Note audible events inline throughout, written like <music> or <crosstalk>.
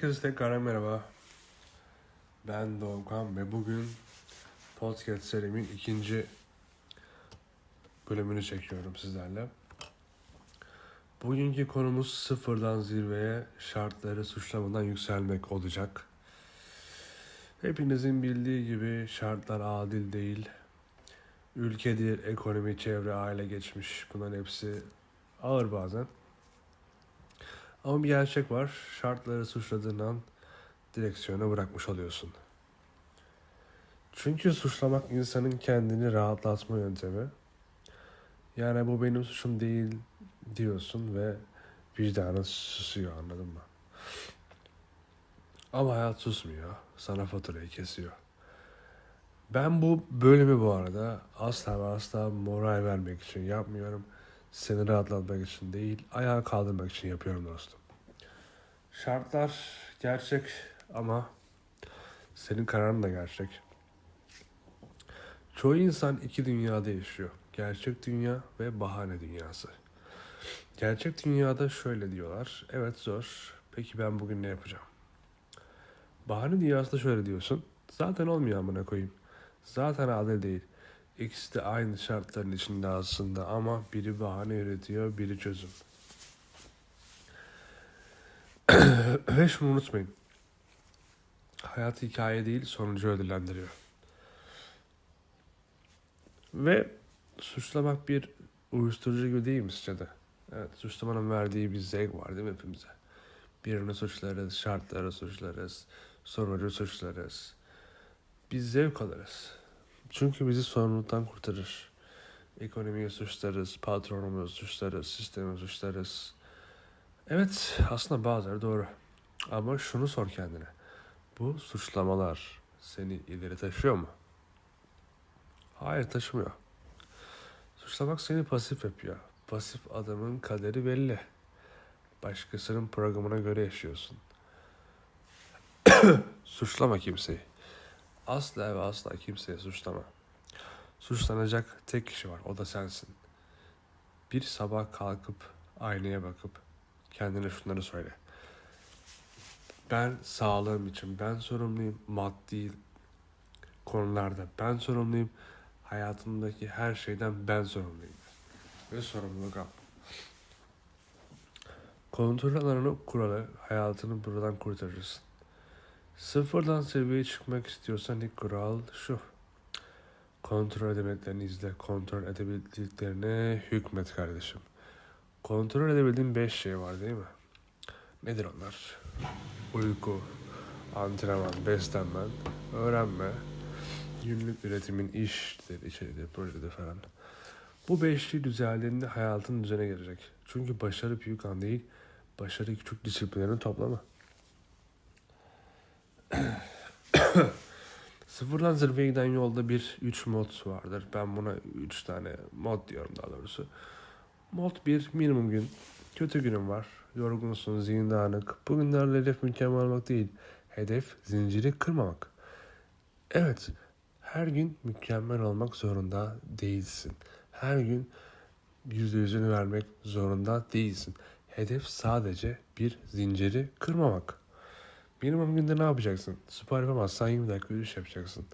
Herkese tekrar merhaba. Ben Doğukan ve bugün podcast serimin ikinci bölümünü çekiyorum sizlerle. Bugünkü konumuz sıfırdan zirveye şartları suçlamadan yükselmek olacak. Hepinizin bildiği gibi şartlar adil değil. Ülkedir, ekonomi, çevre, aile geçmiş. Bunların hepsi ağır bazen. Ama bir gerçek var. Şartları suçladığın direksiyona bırakmış oluyorsun. Çünkü suçlamak insanın kendini rahatlatma yöntemi. Yani bu benim suçum değil diyorsun ve vicdanın susuyor anladın mı? Ama hayat susmuyor. Sana faturayı kesiyor. Ben bu bölümü bu arada asla ve asla moral vermek için yapmıyorum. Seni rahatlatmak için değil, ayağa kaldırmak için yapıyorum dostum. Şartlar gerçek ama senin kararın da gerçek. Çoğu insan iki dünyada yaşıyor. Gerçek dünya ve bahane dünyası. Gerçek dünyada şöyle diyorlar. Evet zor. Peki ben bugün ne yapacağım? Bahane dünyasında şöyle diyorsun. Zaten olmuyor amına koyayım. Zaten adil değil. İkisi de aynı şartların içinde aslında ama biri bahane üretiyor, biri çözüm. <clears throat> Ve şunu unutmayın. Hayat hikaye değil, sonucu ödüllendiriyor. Ve suçlamak bir uyuşturucu gibi değil mi sizce de? Evet, suçlamanın verdiği bir zevk var değil mi hepimize? Birini suçlarız, şartları suçlarız, sonucu suçlarız. Biz zevk alırız. Çünkü bizi sorumluluktan kurtarır. Ekonomiyi suçlarız, patronumuzu suçlarız, sistemi suçlarız. Evet, aslında bazıları doğru. Ama şunu sor kendine. Bu suçlamalar seni ileri taşıyor mu? Hayır taşımıyor. Suçlamak seni pasif yapıyor. Pasif adamın kaderi belli. Başkasının programına göre yaşıyorsun. <coughs> Suçlama kimseyi. Asla ve asla kimseye suçlama. Suçlanacak tek kişi var. O da sensin. Bir sabah kalkıp aynaya bakıp kendine şunları söyle. Ben sağlığım için ben sorumluyum. Maddi konularda ben sorumluyum. Hayatımdaki her şeyden ben sorumluyum. Ve sorumluluk al. Kontrol alanını kuralı hayatını buradan kurtarırsın. Sıfırdan seviyeye çıkmak istiyorsan ilk kural şu. Kontrol edemediklerini izle. Kontrol edebildiklerine hükmet kardeşim. Kontrol edebildiğin 5 şey var değil mi? Nedir onlar? Uyku, antrenman, beslenmen, öğrenme, günlük üretimin iştir, içeridir, projedir falan. Bu beşli düzenlerinde hayatın düzene girecek. Çünkü başarı büyük an değil, başarı küçük disiplinlerin toplamı. <coughs> Sıfırdan zirveye giden yolda bir üç mod vardır. Ben buna üç tane mod diyorum daha doğrusu. Mod 1 minimum gün. Kötü günün var. Yorgunsun, zihin dağınık. Bugünlerle hedef mükemmel olmak değil. Hedef zinciri kırmamak. Evet, her gün mükemmel olmak zorunda değilsin. Her gün yüzde yüzünü vermek zorunda değilsin. Hedef sadece bir zinciri kırmamak. Minimum günde ne yapacaksın? Spor yapamazsan 20 dakika yürüyüş yapacaksın.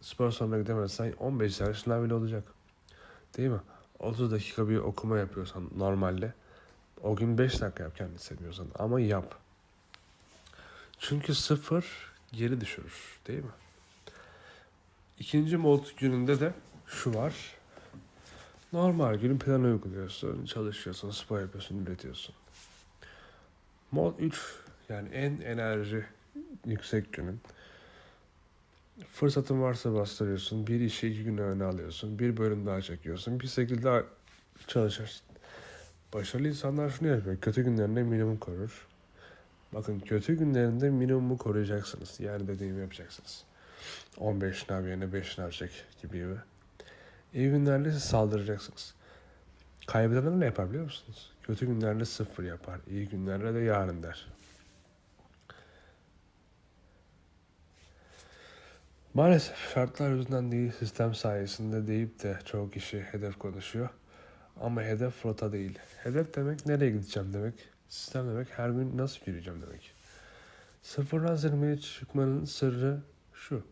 Spor salonuna gidemezsen 15 tane şınav bile olacak. Değil mi? 30 dakika bir okuma yapıyorsan normalde o gün 5 dakika yap kendini sevmiyorsan ama yap. Çünkü sıfır geri düşürür değil mi? İkinci mod gününde de şu var. Normal günün planı uyguluyorsun, çalışıyorsun, spor yapıyorsun, üretiyorsun. Mod 3 yani en enerji yüksek günün. Fırsatın varsa bastırıyorsun. Bir işi iki güne öne alıyorsun. Bir bölüm daha çekiyorsun. Bir şekilde daha çalışırsın. Başarılı insanlar şunu yapıyor. Kötü günlerinde minimum korur. Bakın kötü günlerinde minimumu koruyacaksınız. Yani dediğimi yapacaksınız. 15 şınav yerine 5 şınav çek gibi gibi. İyi günlerde siz saldıracaksınız. Kaybedenler ne yapar biliyor musunuz? Kötü günlerde sıfır yapar. İyi günlerde de yarın der. Maalesef şartlar yüzünden değil sistem sayesinde deyip de çoğu kişi hedef konuşuyor. Ama hedef rota değil. Hedef demek nereye gideceğim demek. Sistem demek her gün nasıl yürüyeceğim demek. Sıfırdan zirveye çıkmanın sırrı şu.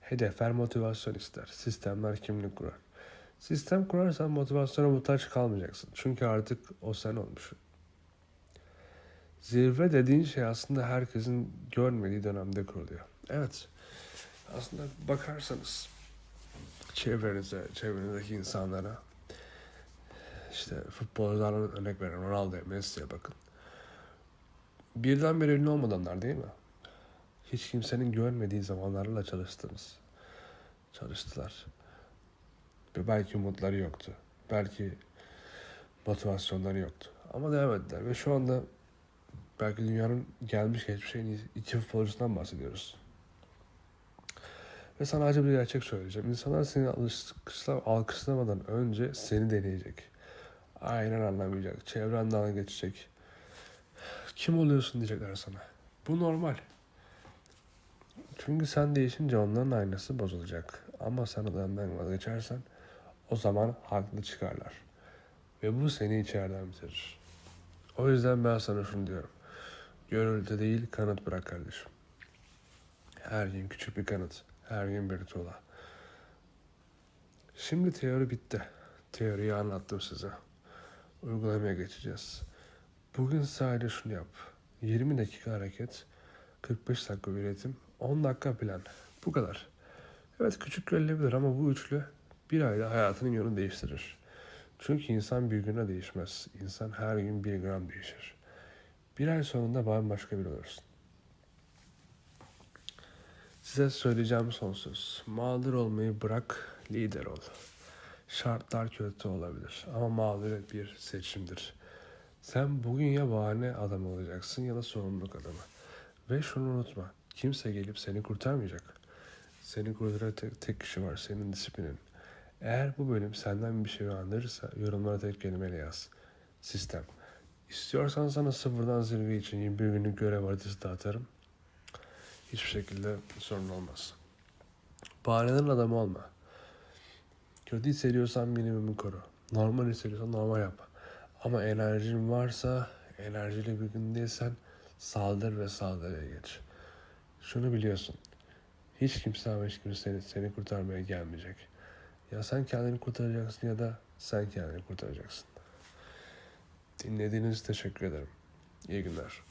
Hedefler motivasyon ister. Sistemler kimlik kurar. Sistem kurarsan motivasyona muhtaç kalmayacaksın. Çünkü artık o sen olmuşsun. Zirve dediğin şey aslında herkesin görmediği dönemde kuruluyor. Evet. Aslında bakarsanız çevrenize, çevrenizdeki insanlara işte futbolculardan örnek veren Ronaldo'ya, Messi'ye bakın. Birdenbire ünlü olmadanlar değil mi? Hiç kimsenin görmediği zamanlarla çalıştınız. Çalıştılar. Ve belki umutları yoktu. Belki motivasyonları yoktu. Ama devam ettiler. Ve şu anda belki dünyanın gelmiş geçmiş en iyi iki futbolcusundan bahsediyoruz. Ve sana acı bir gerçek söyleyeceğim. İnsanlar seni alışkışla, alkışlamadan önce seni deneyecek. Aynen anlamayacak. Çevrenden geçecek. Kim oluyorsun diyecekler sana. Bu normal. Çünkü sen değişince onların aynası bozulacak. Ama sen adamdan vazgeçersen o zaman haklı çıkarlar. Ve bu seni içeriden bitirir. O yüzden ben sana şunu diyorum. Gönülde değil kanıt bırak kardeşim. Her gün küçük bir kanıt. Her gün bir tuğla. Şimdi teori bitti. Teoriyi anlattım size. Uygulamaya geçeceğiz. Bugün sadece şunu yap. 20 dakika hareket, 45 dakika üretim, 10 dakika plan. Bu kadar. Evet küçük görülebilir ama bu üçlü bir ayda hayatının yönünü değiştirir. Çünkü insan bir güne değişmez. İnsan her gün bir gram değişir. Bir ay sonunda bambaşka biri olursun. Size söyleyeceğim son söz. Mağdur olmayı bırak, lider ol. Şartlar kötü olabilir ama mağduriyet bir seçimdir. Sen bugün ya bahane adam olacaksın ya da sorumluluk adamı. Ve şunu unutma. Kimse gelip seni kurtarmayacak. Seni kurtaran tek, tek kişi var. Senin disiplinin. Eğer bu bölüm senden bir şey uyandırırsa yorumlara tek kelimeyle yaz. Sistem. İstiyorsan sana sıfırdan zirve için 21 günlük görev haritası dağıtarım. Hiçbir şekilde sorun olmaz. Bahanelerin adamı olma. Kötü hissediyorsan minimumu koru. Normal hissediyorsan normal yap. Ama enerjin varsa, enerjili bir gün değilsen saldır ve saldırıya geç. Şunu biliyorsun. Hiç kimse ama hiç kimse seni, seni kurtarmaya gelmeyecek. Ya sen kendini kurtaracaksın ya da sen kendini kurtaracaksın. Dinlediğiniz için teşekkür ederim. İyi günler.